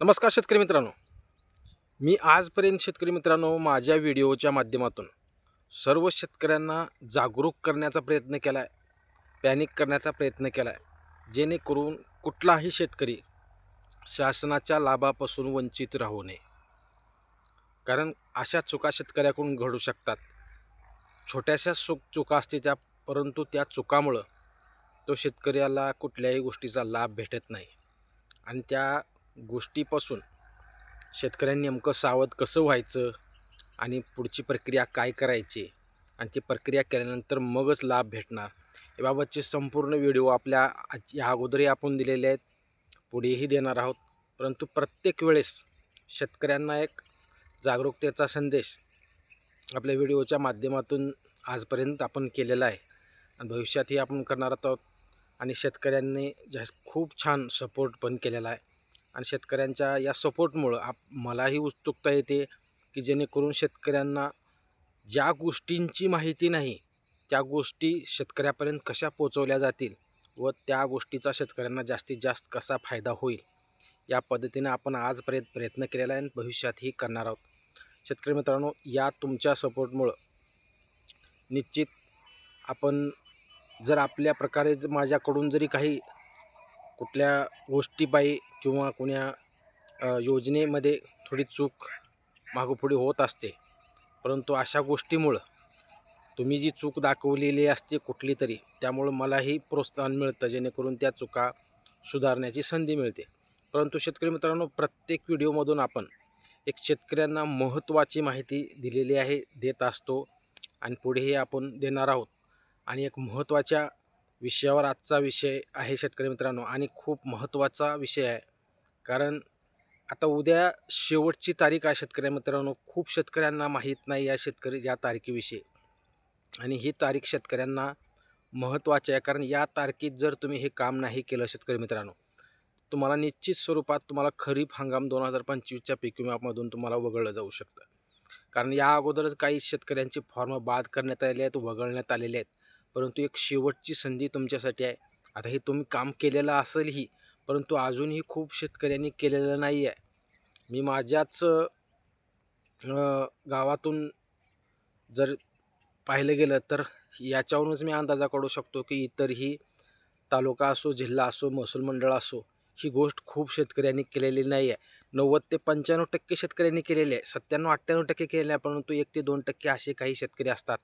नमस्कार शेतकरी मित्रांनो. मी आजपर्यंत शेतकरी मित्रांनो माझ्या व्हिडिओच्या माध्यमातून सर्व शेतकऱ्यांना जागरूक करण्याचा प्रयत्न केला आहे पॅनिक करण्याचा प्रयत्न केला आहे जेणेकरून कुठलाही शेतकरी शासनाच्या लाभापासून वंचित राहू नये. कारण अशा चुका शेतकऱ्याकडून घडू शकतात. छोट्याशा चुक चुका असते त्या परंतु त्या चुकामुळं तो शेतकऱ्याला कुठल्याही गोष्टीचा लाभ भेटत नाही. आणि त्या गोष्टीपासून शेतकऱ्यांनी नेमकं सावध कसं व्हायचं आणि पुढची प्रक्रिया काय करायची आणि ती प्रक्रिया केल्यानंतर मगच लाभ भेटणार याबाबतचे संपूर्ण व्हिडिओ आपल्या आज- या अगोदरही आपण दिलेले आहेत. पुढेही देणार आहोत. परंतु प्रत्येक वेळेस शेतकऱ्यांना एक जागरूकतेचा संदेश आपल्या व्हिडिओच्या माध्यमातून आजपर्यंत आपण केलेला आहे. आणि भविष्यातही आपण करणार आहोत. आणि शेतकऱ्यांनी जास्त खूप छान सपोर्ट पण केलेला आहे. आणि शेतकऱ्यांच्या या सपोर्टमुळं आप मलाही उत्सुकता येते की जेणेकरून शेतकऱ्यांना ज्या गोष्टींची माहिती नाही त्या गोष्टी शेतकऱ्यापर्यंत कशा पोचवल्या जातील व त्या गोष्टीचा शेतकऱ्यांना जास्तीत जास्त कसा फायदा होईल या पद्धतीने आपण आजपर्यंत प्रयत्न केलेला आहे आणि भविष्यातही करणार आहोत. शेतकरी मित्रांनो या तुमच्या सपोर्टमुळं निश्चित आपण जर आपल्या प्रकारे ज- माझ्याकडून जरी काही कुठल्या गोष्टीपायी किंवा कुण्या योजनेमध्ये थोडी चूक मागोपुढे होत असते. परंतु अशा गोष्टीमुळं तुम्ही जी चूक दाखवलेली असते कुठली तरी त्यामुळं मलाही प्रोत्साहन मिळतं जेणेकरून त्या चुका सुधारण्याची संधी मिळते. परंतु शेतकरी मित्रांनो प्रत्येक व्हिडिओमधून आपण एक शेतकऱ्यांना महत्त्वाची माहिती दिलेली आहे देत असतो आणि पुढेही आपण देणार आहोत. आणि एक महत्त्वाच्या विषयावर आजचा विषय आहे शेतकरी मित्रांनो आणि खूप महत्त्वाचा विषय आहे. कारण आता उद्या शेवटची तारीख आहे शेतकऱ्या मित्रांनो. खूप शेतकऱ्यांना माहीत नाही या शेतकरी या तारखेविषयी. आणि ही तारीख शेतकऱ्यांना महत्त्वाची आहे. कारण या तारखेत जर तुम्ही हे काम नाही केलं शेतकरी मित्रांनो तुम्हाला निश्चित स्वरूपात तुम्हाला खरीप हंगाम दोन हजार पंचवीसच्या पीक विम्यामधून तुम्हाला वगळलं जाऊ शकतं. कारण या अगोदरच काही शेतकऱ्यांचे फॉर्म बाद करण्यात आले आहेत वगळण्यात आलेले आहेत. परंतु एक शेवटची संधी तुमच्यासाठी आहे. आता हे तुम्ही काम केलेलं असेलही परंतु अजूनही खूप शेतकऱ्यांनी केलेलं नाही आहे. मी माझ्याच गावातून जर पाहिलं गेलं तर याच्यावरूनच मी अंदाजा काढू शकतो की इतरही तालुका असो जिल्हा असो महसूल मंडळ असो ही गोष्ट खूप शेतकऱ्यांनी केलेली नाही आहे. नव्वद ते पंच्याण्णव टक्के शेतकऱ्यांनी केलेली आहे. सत्त्याण्णव अठ्ठ्याण्णव टक्के केले आहे परंतु एक ते दोन टक्के असे काही शेतकरी असतात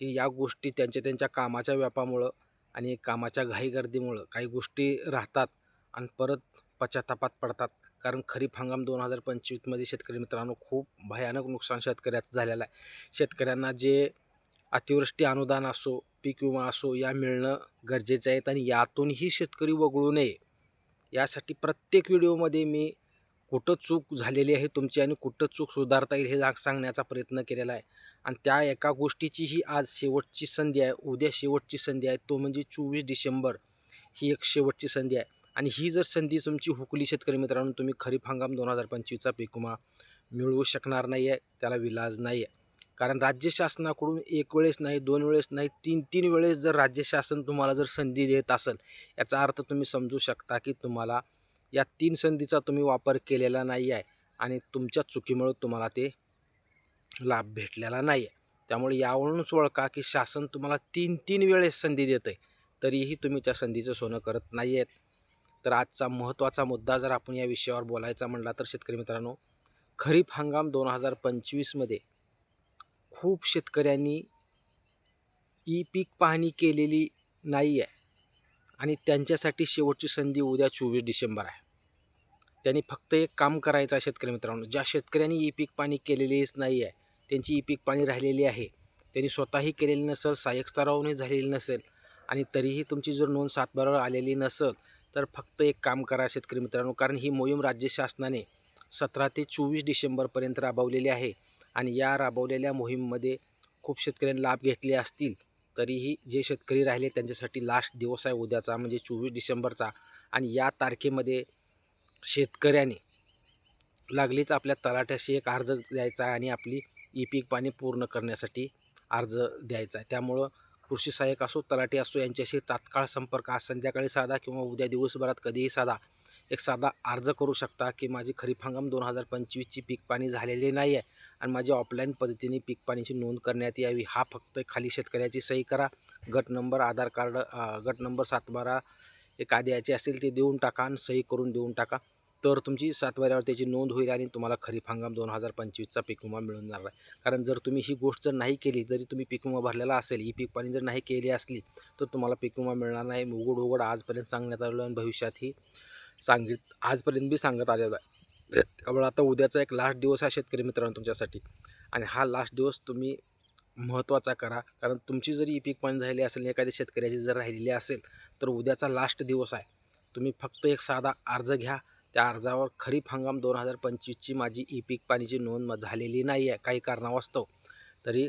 की या गोष्टी त्यांच्या त्यांच्या कामाच्या व्यापामुळं आणि कामाच्या घाईगर्दीमुळं काही गोष्टी राहतात. आणि परत पश्चातापात पडतात. कारण खरीप हंगाम दोन हजार पंचवीसमध्ये शेतकरी मित्रांनो खूप भयानक नुकसान शेतकऱ्याचं झालेलं आहे. शेतकऱ्यांना जे अतिवृष्टी अनुदान असो पीक विमा असो या मिळणं गरजेचं आहे आणि यातूनही शेतकरी वगळू नये. यासाठी प्रत्येक व्हिडिओमध्ये मी कुठं चूक झालेली आहे तुमची आणि कुठं चूक सुधारता येईल हे सांगण्याचा प्रयत्न केलेला आहे. आणि त्या एका गोष्टीची ही आज शेवटची संधी आहे. उद्या शेवटची संधी आहे. तो म्हणजे चोवीस डिसेंबर ही एक शेवटची संधी आहे. आणि ही जर संधी तुमची हुकली शेतकरी मित्रांनो तुम्ही खरीप हंगाम दोन हजार पंचवीसचा पीक विमा मिळवू शकणार नाही आहे त्याला विलाज नाही आहे कारण राज्य शासनाकडून एक वेळेस नाही दोन वेळेस नाही तीन तीन वेळेस जर राज्य शासन तुम्हाला जर संधी देत असेल याचा अर्थ तुम्ही समजू शकता की तुम्हाला या तीन संधीचा तुम्ही वापर केलेला नाही आहे आणि तुमच्या चुकीमुळे तुम्हाला ते लाभ भेटलेला नाही आहे त्यामुळे यावरूनच ओळखा की शासन तुम्हाला तीन तीन वेळेस संधी देतं आहे तरीही तुम्ही त्या संधीचं सोनं करत नाही आहेत तर आजचा महत्त्वाचा मुद्दा जर आपण या विषयावर बोलायचा म्हणला तर शेतकरी मित्रांनो खरीप हंगाम दोन हजार पंचवीसमध्ये खूप शेतकऱ्यांनी ई पीक पाहणी केलेली नाही आहे आणि त्यांच्यासाठी शेवटची संधी उद्या चोवीस डिसेंबर आहे. त्यांनी फक्त एक काम करायचं आहे शेतकरी मित्रांनो ज्या शेतकऱ्यांनी ई पीक पाणी केलेलीच नाही आहे त्यांची ई पीक पाणी राहिलेली आहे त्यांनी स्वतःही केलेली नसेल सहाय्यक स्तरावरही झालेली नसेल आणि तरीही तुमची जर नोंद सातबारावर आलेली नसेल तर फक्त एक काम करा शेतकरी मित्रांनो कारण ही मोहीम राज्य शासनाने सतरा ते चोवीस डिसेंबरपर्यंत राबवलेली आहे आणि या राबवलेल्या मोहीममध्ये खूप शेतकऱ्यांनी लाभ घेतले असतील तरीही जे शेतकरी राहिले त्यांच्यासाठी लास्ट दिवस आहे उद्याचा म्हणजे चोवीस डिसेंबरचा. आणि या तारखेमध्ये शेतकऱ्याने लागलीच आपल्या तलाठ्याशी एक अर्ज द्यायचा आहे आणि आपली ई पीक पाणी पूर्ण करण्यासाठी अर्ज द्यायचा आहे. त्यामुळं कृषी सहाय्यक असो तलाठी असो यांच्याशी तात्काळ संपर्क आज संध्याकाळी साधा किंवा उद्या दिवसभरात कधीही साधा. एक साधा अर्ज करू शकता की माझी खरीप हंगाम दोन हजार पंचवीसची पीक पाणी झालेली नाही आहे आणि माझी ऑफलाईन पद्धतीने पीक पाण्याची नोंद करण्यात यावी. हा फक्त खाली शेतकऱ्याची सही करा. गट नंबर आधार कार्ड गट नंबर सातबारा एक आधी याची असतील ते देऊन टाका आणि सही करून देऊन टाका. तर तुमची सातवाऱ्यावर त्याची नोंद होईल आणि तुम्हाला खरीप हंगाम दोन हजार पंचवीसचा पीक विमा मिळून जाणार आहे. कारण जर तुम्ही ही गोष्ट जर नाही केली जरी तुम्ही पीक विमा भरलेला असेल ही पीक पाणी जर नाही केली असली तर तुम्हाला पीक विमा मिळणार नाही. उघड उघड आजपर्यंत सांगण्यात आलेलं आणि भविष्यातही सांगित आजपर्यंत बी सांगत आलेलं आहे. त्यामुळे आता उद्याचा एक लास्ट दिवस आहे शेतकरी मित्रांनो तुमच्यासाठी. आणि हा लास्ट दिवस तुम्ही महत्त्वाचा करा. कारण तुमची जरी ई पीक पाणी झालेली असेल एखाद्या शेतकऱ्याची जर राहिलेली असेल तर उद्याचा लास्ट दिवस आहे. तुम्ही फक्त एक साधा अर्ज घ्या. त्या अर्जावर खरीप हंगाम दोन हजार पंचवीसची माझी ई पीक पाणीची नोंद झालेली नाही आहे. काही कारणावास्तव तरी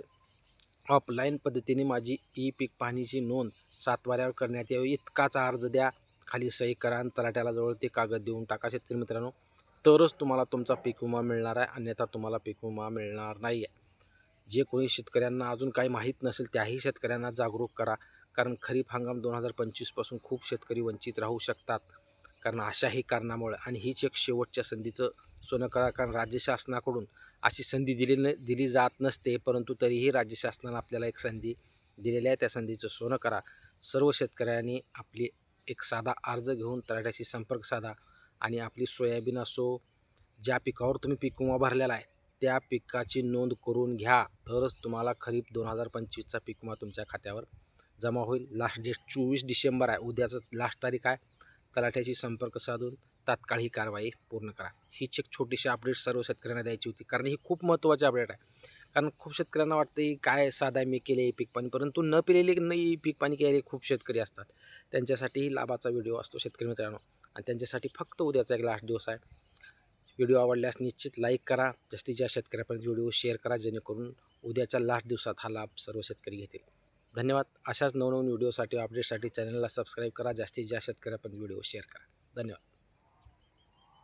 ऑफलाईन पद्धतीने माझी ई पीक पाणीची नोंद सातवाऱ्यावर करण्यात यावी. इतकाच अर्ज द्या. खाली सही करा आणि तलाट्याला जवळ ते कागद देऊन टाका. शेतकरी मित्रांनो तरच तुम्हाला तुमचा पीक विमा मिळणार आहे. अन्यथा तुम्हाला पीक विमा मिळणार नाही आहे. जे कोणी शेतकऱ्यांना अजून काही माहीत नसेल त्याही शेतकऱ्यांना जागरूक करा. कारण खरीप हंगाम दोन हजार पंचवीसपासून खूप शेतकरी वंचित राहू शकतात. कारण अशाही कारणामुळे आणि हीच एक शेवटच्या संधीचं सोनं करा कारण राज्य शासनाकडून अशी संधी दिली न दिली जात नसते परंतु तरीही राज्य शासनानं आपल्याला एक संधी दिलेली आहे. त्या संधीचं सोनं करा. सर्व शेतकऱ्यांनी आपली एक साधा अर्ज घेऊन तलाट्याशी संपर्क साधा आणि आपली सोयाबीन असो ज्या पिकावर तुम्ही पीक विमा भरलेला आहे त्या पिकाची नोंद करून घ्या. तरच तुम्हाला खरीप दोन हजार पंचवीसचा पीक विमा तुमच्या खात्यावर जमा होईल. लास्ट डेट चोवीस डिसेंबर आहे. उद्याचं लास्ट तारीख आहे. तलाठ्याशी संपर्क साधून तात्काळ ही कारवाई पूर्ण करा. हीच एक छोटीशी अपडेट सर्व शेतकऱ्यांना द्यायची होती. कारण ही खूप महत्त्वाची अपडेट आहे. कारण खूप शेतकऱ्यांना वाटतं काय साधा मी केले पीक पाणी परंतु न पिलेले नाही पीक पाणी केलेले खूप शेतकरी असतात. त्यांच्यासाठीही लाभाचा व्हिडिओ असतो शेतकरी मित्रांनो. आणि त्यांच्यासाठी फक्त उद्याचा एक लास्ट दिवस आहे. व्हिडिओ आवडल्यास निश्चित लाईक करा. जास्तीत जास्त शेतकऱ्यापर्यंत व्हिडिओ शेअर करा. जेणेकरून उद्याच्या लास्ट दिवसात हा लाभ सर्व शेतकरी घेतील. धन्यवाद. अशाच नवनवीन व्हिडिओसाठी अपडेटसाठी चॅनलला सबस्क्राईब करा. जास्तीत जास्त शेतकऱ्यापर्यंत व्हिडिओ शेअर करा. धन्यवाद.